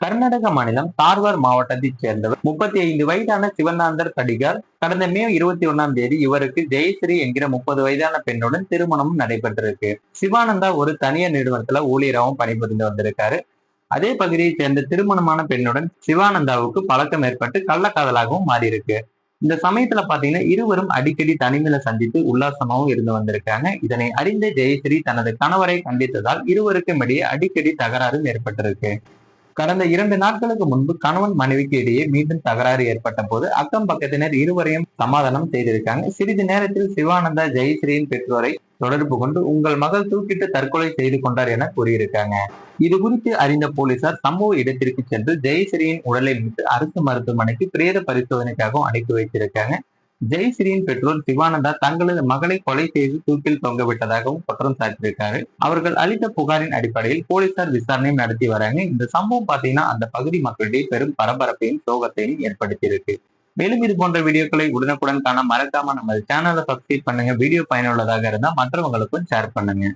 கர்நாடக மாநிலம் தார்வார் மாவட்டத்தைச் சேர்ந்தவர். முப்பத்தி ஐந்து வயதான சிவநாந்தர் தடிகார் கடந்த மே இருபத்தி ஒண்ணாம் தேதி இவருக்கு ஜெயஸ்ரீ என்கிற முப்பது வயதான பெண்ணுடன் திருமணமும் நடைபெற்றிருக்கு. சிவானந்தா ஒரு தனியார் நிறுவனத்துல ஊழியராகவும் பணிபுரிந்து வந்திருக்காரு. அதே பகுதியைச் சேர்ந்த திருமணமான பெண்ணுடன் சிவானந்தாவுக்கு பழக்கம் ஏற்பட்டு கள்ளக்காதலாகவும் மாறியிருக்கு. இந்த சமயத்துல பாத்தீங்கன்னா இருவரும் அடிக்கடி தனிமையில சந்தித்து உல்லாசமாகவும் இருந்து வந்திருக்காங்க. இதனை அறிந்த ஜெயஸ்ரீ தனது கணவரை கண்டித்ததால் இருவருக்கும் இடையே அடிக்கடி தகராறும் ஏற்பட்டிருக்கு. கடந்த இரண்டு நாட்களுக்கு முன்பு கணவன் மனைவிக்கு இடையே மீண்டும் தகராறு ஏற்பட்ட போது அக்கம் பக்கத்தினர் இருவரையும் சமாதானம் செய்திருக்காங்க. சிறிது நேரத்தில் சிவானந்தா ஜெயஸ்ரீயின் பெற்றோரை தொடர்பு கொண்டு உங்கள் மகள் தூக்கிட்டு தற்கொலை செய்து கொண்டார் என கூறியிருக்காங்க. இது குறித்து அறிந்த போலீசார் சம்பவ இடத்திற்கு சென்று ஜெயஸ்ரீயின் உடலை மீட்டு அரசு மருத்துவமனைக்கு பிரேத பரிசோதனைக்காகவும் அனுப்பி வைத்திருக்காங்க. ஜெயஸ்ரீயின் பெற்றோர் சிவானந்தா தங்களது மகளை கொலை செய்து தூக்கில் தொங்க விட்டதாகவும் குற்றம் சாட்டியிருக்காரு. அவர்கள் அளித்த புகாரின் அடிப்படையில் போலீசார் விசாரணை நடத்தி வராங்க. இந்த சம்பவம் பாத்தீங்கன்னா அந்த பகுதி மக்களிடையே பெரும் பரபரப்பையும் சோகத்தையும் ஏற்படுத்தியிருக்கு. மேலும் இது போன்ற வீடியோக்களை உடனுக்குடன் காண மறக்காம நம்ம சேனலை சப்ஸ்கிரைப் பண்ணுங்க. வீடியோ பயனுள்ளதாக இருந்தா மற்றவங்களுக்கும் ஷேர் பண்ணுங்க.